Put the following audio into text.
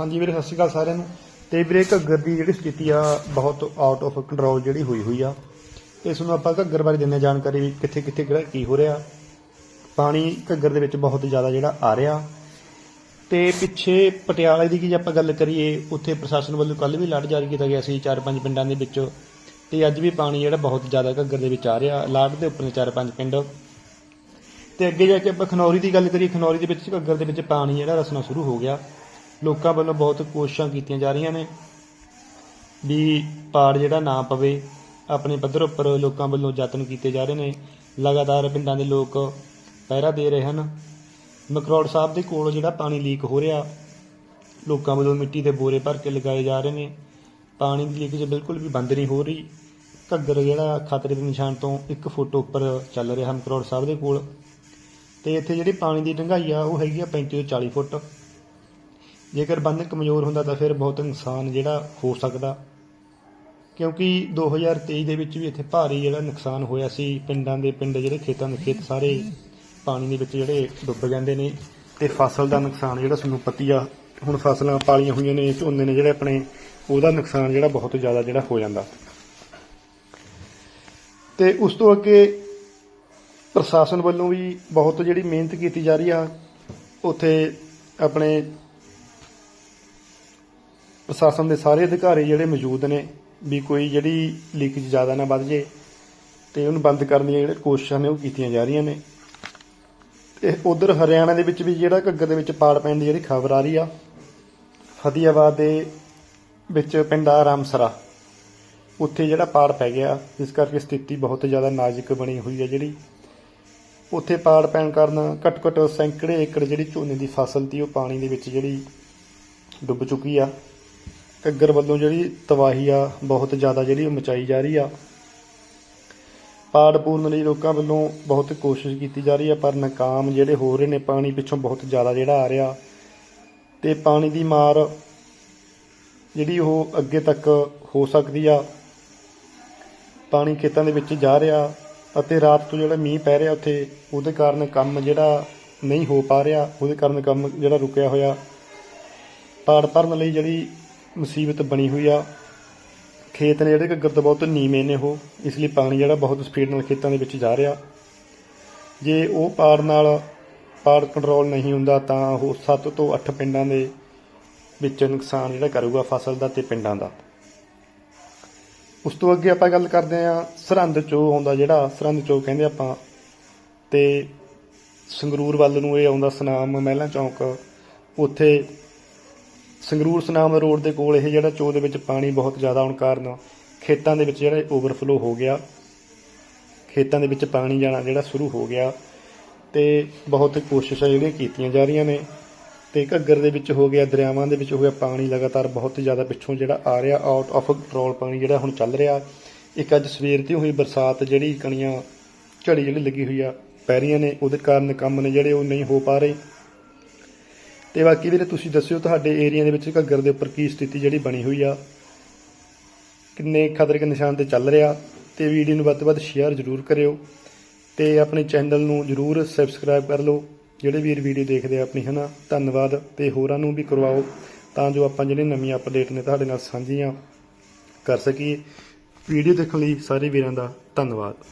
ਹਾਂਜੀ ਵੀਰੇ, ਸਤਿ ਸ਼੍ਰੀ ਅਕਾਲ ਸਾਰਿਆਂ ਨੂੰ। ਤੇ ਵੀਰੇ ਘੱਗਰ ਦੀ ਜਿਹੜੀ ਸਥਿਤੀ ਆ, ਬਹੁਤ ਆਊਟ ਆਫ ਕੰਟਰੋਲ ਜਿਹੜੀ ਹੋਈ ਹੋਈ ਆ। ਇਸ ਨੂੰ ਆਪਾਂ ਘੱਗਰ ਬਾਰੇ ਦਿੰਦੇ ਹਾਂ ਜਾਣਕਾਰੀ ਵੀ ਕਿੱਥੇ ਕਿੱਥੇ ਕਿਹੜਾ ਕੀ ਹੋ ਰਿਹਾ। ਪਾਣੀ ਘੱਗਰ ਦੇ ਵਿੱਚ ਬਹੁਤ ਜ਼ਿਆਦਾ ਜਿਹੜਾ ਆ ਰਿਹਾ। ਤੇ ਪਿੱਛੇ ਪਟਿਆਲੇ ਦੀ ਕੀ ਜੇ ਆਪਾਂ ਗੱਲ ਕਰੀਏ, ਉੱਥੇ ਪ੍ਰਸ਼ਾਸਨ ਵੱਲੋਂ ਕੱਲ ਵੀ ਲੜ ਜਾਰੀ ਕੀਤਾ ਗਿਆ ਸੀ, ਚਾਰ ਪੰਜ ਪਿੰਡਾਂ ਦੇ ਵਿੱਚ। ਤੇ ਅੱਜ ਵੀ ਪਾਣੀ ਜਿਹੜਾ ਬਹੁਤ ਜ਼ਿਆਦਾ ਘੱਗਰ ਦੇ ਵਿੱਚ ਆ ਰਿਹਾ ਲਾਟ ਦੇ ਉੱਪਰ ਨੇ ਚਾਰ ਪੰਜ ਪਿੰਡ। ਤੇ ਅੱਗੇ ਜਾ ਕੇ ਆਪਾਂ ਖਨੌਰੀ ਦੀ ਗੱਲ ਕਰੀਏ, ਖਨੌਰੀ ਦੇ ਵਿੱਚ ਘੱਗਰ ਦੇ ਵਿੱਚ ਪਾਣੀ ਜਿਹੜਾ ਰਸਣਾ ਸ਼ੁਰੂ ਹੋ ਗਿਆ। ਲੋਕਾਂ ਵੱਲੋਂ ਬਹੁਤ ਕੋਸ਼ਿਸ਼ਾਂ ਕੀਤੀਆਂ ਜਾ ਰਹੀਆਂ ਨੇ ਵੀ ਪਾੜ ਜਿਹੜਾ ਨਾ ਪਵੇ, ਆਪਣੇ ਪੱਧਰ ਉੱਪਰ ਲੋਕਾਂ ਵੱਲੋਂ ਯਤਨ ਕੀਤੇ ਜਾ ਰਹੇ ਨੇ। ਲਗਾਤਾਰ ਪਿੰਡਾਂ ਦੇ ਲੋਕ ਪਹਿਰਾ ਦੇ ਰਹੇ ਹਨ। ਮਕਰੋੜ ਸਾਹਿਬ ਦੇ ਕੋਲ ਜਿਹੜਾ ਪਾਣੀ ਲੀਕ ਹੋ ਰਿਹਾ, ਲੋਕਾਂ ਵੱਲੋਂ ਮਿੱਟੀ ਦੇ ਬੋਰੇ ਭਰ ਕੇ ਲਗਾਏ ਜਾ ਰਹੇ ਨੇ। ਪਾਣੀ ਦੀ ਲੀਕੇਜ ਬਿਲਕੁਲ ਵੀ ਬੰਦ ਨਹੀਂ ਹੋ ਰਹੀ। ਘੱਗਰ ਜਿਹੜਾ ਖਤਰੇ ਦੇ ਨਿਸ਼ਾਨ ਤੋਂ 1 ਫੁੱਟ ਉੱਪਰ ਚੱਲ ਰਿਹਾ ਮਕਰੋੜ ਸਾਹਿਬ ਦੇ ਕੋਲ। ਤੇ ਇੱਥੇ ਜਿਹੜੀ ਪਾਣੀ ਦੀ ਡੂੰਘਾਈ ਆ, ਉਹ ਹੈਗੀ ਆ 35 ਤੋਂ 40 ਫੁੱਟ। ਜੇਕਰ ਬੰਦ ਕਮਜ਼ੋਰ ਹੁੰਦਾ ਤਾਂ ਫਿਰ ਬਹੁਤ ਨੁਕਸਾਨ ਜਿਹੜਾ ਹੋ ਸਕਦਾ। ਕਿਉਂਕਿ 2023 ਦੇ ਵਿੱਚ ਵੀ ਇੱਥੇ ਭਾਰੀ ਜਿਹੜਾ ਨੁਕਸਾਨ ਹੋਇਆ ਸੀ। ਪਿੰਡਾਂ ਦੇ ਪਿੰਡ ਜਿਹੜੇ ਖੇਤਾਂ ਦੇ ਖੇਤ ਸਾਰੇ ਪਾਣੀ ਦੇ ਵਿੱਚ ਜਿਹੜੇ ਡੁੱਬ ਜਾਂਦੇ ਨੇ ਤੇ ਫਸਲ ਦਾ ਨੁਕਸਾਨ ਜਿਹੜਾ ਸਾਨੂੰ ਪਤੀ ਆ, ਹੁਣ ਫਸਲਾਂ ਪਾਲੀਆਂ ਹੋਈਆਂ ਨੇ ਝੋਨੇ ਨੇ ਜਿਹੜੇ ਆਪਣੇ ਉਹਦਾ ਨੁਕਸਾਨ ਜਿਹੜਾ ਬਹੁਤ ਜ਼ਿਆਦਾ ਜਿਹੜਾ ਹੋ ਜਾਂਦਾ। ਤੇ ਉਸ ਤੋਂ ਅੱਗੇ ਪ੍ਰਸ਼ਾਸਨ ਵੱਲੋਂ ਵੀ ਬਹੁਤ ਜਿਹੜੀ ਮਿਹਨਤ ਕੀਤੀ ਜਾ ਰਹੀ ਆ, ਉੱਥੇ ਆਪਣੇ ਪ੍ਰਸ਼ਾਸਨ ਦੇ ਸਾਰੇ ਅਧਿਕਾਰੀ ਜਿਹੜੇ ਮੌਜੂਦ ਨੇ ਵੀ ਕੋਈ ਜਿਹੜੀ ਲੀਕੇਜ ਜ਼ਿਆਦਾ ਨਾ ਵੱਧ ਜੇ ਤੇ ਉਹਨੂੰ ਬੰਦ ਕਰਨ ਦੀਆਂ ਜਿਹੜੇ ਕੋਸ਼ਿਸ਼ਾਂ ਨੇ ਉਹ ਕੀਤੀਆਂ ਜਾ ਰਹੀਆਂ ਨੇ। ਤੇ ਉਧਰ ਹਰਿਆਣਾ ਦੇ ਵਿੱਚ ਵੀ ਜਿਹੜਾ ਘੱਗਰ ਦੇ ਵਿੱਚ ਪਾੜ ਪੈਣ ਦੀ ਜਿਹੜੀ ਖਬਰ ਆ ਰਹੀ ਆ ਫਤਿਆਬਾਦ ਦੇ ਵਿੱਚ ਪਿੰਡ ਆ ਰਾਮਸਰਾ। ਉੱਥੇ ਜਿਹੜਾ ਪਾੜ ਪੈ ਗਿਆ, ਜਿਸ ਕਰਕੇ ਸਥਿਤੀ ਬਹੁਤ ਜ਼ਿਆਦਾ ਨਾਜ਼ੁਕ ਬਣੀ ਹੋਈ ਹੈ ਜਿਹੜੀ। ਉੱਥੇ ਪਾੜ ਪੈਣ ਕਾਰਨ ਘੱਟ ਘੱਟ ਸੈਂਕੜੇ ਏਕੜ ਜਿਹੜੀ ਝੋਨੇ ਦੀ ਫਸਲ ਤੀ ਉਹ ਪਾਣੀ ਦੇ ਵਿੱਚ ਜਿਹੜੀ ਡੁੱਬ ਚੁੱਕੀ ਆ। ਘੱਗਰ ਵੱਲੋਂ ਜਿਹੜੀ ਤਬਾਹੀ ਆ, ਬਹੁਤ ਜ਼ਿਆਦਾ ਜਿਹੜੀ ਉਹ ਮਚਾਈ ਜਾ ਰਹੀ ਆ। ਪਾੜ ਪੂਰਨ ਲਈ ਲੋਕਾਂ ਵੱਲੋਂ ਬਹੁਤ ਕੋਸ਼ਿਸ਼ ਕੀਤੀ ਜਾ ਰਹੀ ਆ, ਪਰ ਨਾਕਾਮ ਜਿਹੜੇ ਹੋ ਰਹੇ ਨੇ, ਪਾਣੀ ਪਿੱਛੋਂ ਬਹੁਤ ਜ਼ਿਆਦਾ ਜਿਹੜਾ ਆ ਰਿਹਾ। ਤੇ ਪਾਣੀ ਦੀ ਮਾਰ ਜਿਹੜੀ ਉਹ ਅੱਗੇ ਤੱਕ ਹੋ ਸਕਦੀ ਆ। ਪਾਣੀ ਖੇਤਾਂ ਦੇ ਵਿੱਚ ਜਾ ਰਿਹਾ ਅਤੇ ਰਾਤ ਤੋਂ ਜਿਹੜਾ ਮੀਂਹ ਪੈ ਰਿਹਾ ਉੱਥੇ, ਉਹਦੇ ਕਾਰਨ ਕੰਮ ਜਿਹੜਾ ਨਹੀਂ ਹੋ ਪਾ ਰਿਹਾ। ਉਹਦੇ ਕਾਰਨ ਕੰਮ ਜਿਹੜਾ ਰੁਕਿਆ ਹੋਇਆ। ਪਾੜ ਭਰਨ ਲਈ ਜਿਹੜੀ ਮੁਸੀਬਤ ਬਣੀ ਹੋਈ ਆ। ਖੇਤ ਨੇ ਜਿਹੜੇ ਘੱਗਰ ਤੋਂ ਬਹੁਤ ਨੀਵੇਂ ਨੇ ਉਹ, ਇਸ ਲਈ ਪਾਣੀ ਜਿਹੜਾ ਬਹੁਤ ਸਪੀਡ ਨਾਲ ਖੇਤਾਂ ਦੇ ਵਿੱਚ ਜਾ ਰਿਹਾ। ਜੇ ਉਹ ਪਾੜ ਨਾਲ ਪਾੜ ਕੰਟਰੋਲ ਨਹੀਂ ਹੁੰਦਾ, ਤਾਂ ਉਹ 7 ਤੋਂ 8 ਪਿੰਡਾਂ ਦੇ ਵਿੱਚ ਨੁਕਸਾਨ ਜਿਹੜਾ ਕਰੂਗਾ ਫਸਲ ਦਾ ਤੇ ਪਿੰਡਾਂ ਦਾ। ਉਸ ਤੋਂ ਅੱਗੇ ਆਪਾਂ ਗੱਲ ਕਰਦੇ ਆਂ ਸਰਹੰਦ ਚੋ ਆਉਂਦਾ ਜਿਹੜਾ, ਸਰਹੰਦ ਚੋ ਕਹਿੰਦੇ ਆਪਾਂ। ਤੇ ਸੰਗਰੂਰ ਵੱਲ ਨੂੰ ਇਹ ਆਉਂਦਾ ਸਨਾਮ ਮਹਿਲਾ ਚੌਂਕ। ਉੱਥੇ ਸੰਗਰੂਰ ਸਨਾਮ ਰੋਡ ਦੇ ਕੋਲ ਇਹ ਜਿਹੜਾ ਚੋ ਦੇ ਵਿੱਚ ਪਾਣੀ ਬਹੁਤ ਜ਼ਿਆਦਾ ਆਉਣ ਕਾਰਨ ਖੇਤਾਂ ਦੇ ਵਿੱਚ ਜਿਹੜਾ ਓਵਰਫਲੋ ਹੋ ਗਿਆ। ਖੇਤਾਂ ਦੇ ਵਿੱਚ ਪਾਣੀ ਜਾਣਾ ਜਿਹੜਾ ਸ਼ੁਰੂ ਹੋ ਗਿਆ ਤੇ ਬਹੁਤ ਕੋਸ਼ਿਸ਼ਾਂ ਜਿਹੜੀਆਂ ਕੀਤੀਆਂ ਜਾ ਰਹੀਆਂ ਨੇ ਤੇ ਘੱਗਰ ਦੇ ਵਿੱਚ ਹੋ ਗਿਆ, ਦਰਿਆਵਾਂ ਦੇ ਵਿੱਚ ਹੋ ਗਿਆ, ਪਾਣੀ ਲਗਾਤਾਰ ਬਹੁਤ ਜ਼ਿਆਦਾ ਪਿੱਛੋਂ ਜਿਹੜਾ ਆ ਰਿਹਾ ਆਊਟ ਆਫ ਕੰਟਰੋਲ ਪਾਣੀ ਜਿਹੜਾ ਹੁਣ ਚੱਲ ਰਿਹਾ। ਇੱਕ ਅੱਜ ਸਵੇਰ ਤੇ ਹੋਈ ਬਰਸਾਤ ਜਿਹੜੀ ਕਣੀਆਂ ਝੜੀ ਜਿਹੜੀ ਲੱਗੀ ਹੋਈ ਆ, ਪੈ ਰਹੀਆਂ ਨੇ, ਉਹਦੇ ਕਾਰਨ ਕੰਮ ਨੇ ਜਿਹੜੇ ਉਹ ਨਹੀਂ ਹੋ ਪਾ ਰਹੇ। ਤੇ ਬਾਕੀ ਵੀਰੇ ਤੁਸੀਂ ਦੱਸਿਓ ਤੁਹਾਡੇ ਏਰੀਆ ਦੇ ਵਿੱਚ ਘੱਗਰ ਦੇ ਉੱਪਰ ਕੀ ਸਥਿਤੀ ਜਿਹੜੀ ਬਣੀ ਹੋਈ ਆ? ਕਿੰਨੇ ਖਤਰੇ ਦੇ ਨਿਸ਼ਾਨ ਤੇ ਚੱਲ ਰਿਹਾ? ਤੇ ਵੀਡੀਓ ਨੂੰ ਵੱਧ ਤੋਂ ਵੱਧ ਸ਼ੇਅਰ ਜ਼ਰੂਰ ਕਰਿਓ। ਤੇ ਆਪਣੇ ਚੈਨਲ ਨੂੰ ਜ਼ਰੂਰ ਸਬਸਕ੍ਰਾਈਬ ਕਰ ਲਓ। ਜਿਹੜੇ ਵੀਰ ਵੀਡੀਓ ਦੇਖਦੇ ਆ ਆਪਣੀ, ਹਨਾ? ਧੰਨਵਾਦ। ਤੇ ਹੋਰਾਂ ਨੂੰ ਵੀ ਕਰਵਾਓ, ਤਾਂ ਜੋ ਆਪਾਂ ਜਿਹੜੇ ਨਵੀਆਂ ਅਪਡੇਟ ਨੇ ਤੁਹਾਡੇ ਨਾਲ ਸਾਂਝੀਆਂ ਕਰ ਸਕੀਏ। ਵੀਡੀਓ ਦੇਖਣ ਲਈ ਸਾਰੇ ਵੀਰਾਂ ਦਾ ਧੰਨਵਾਦ।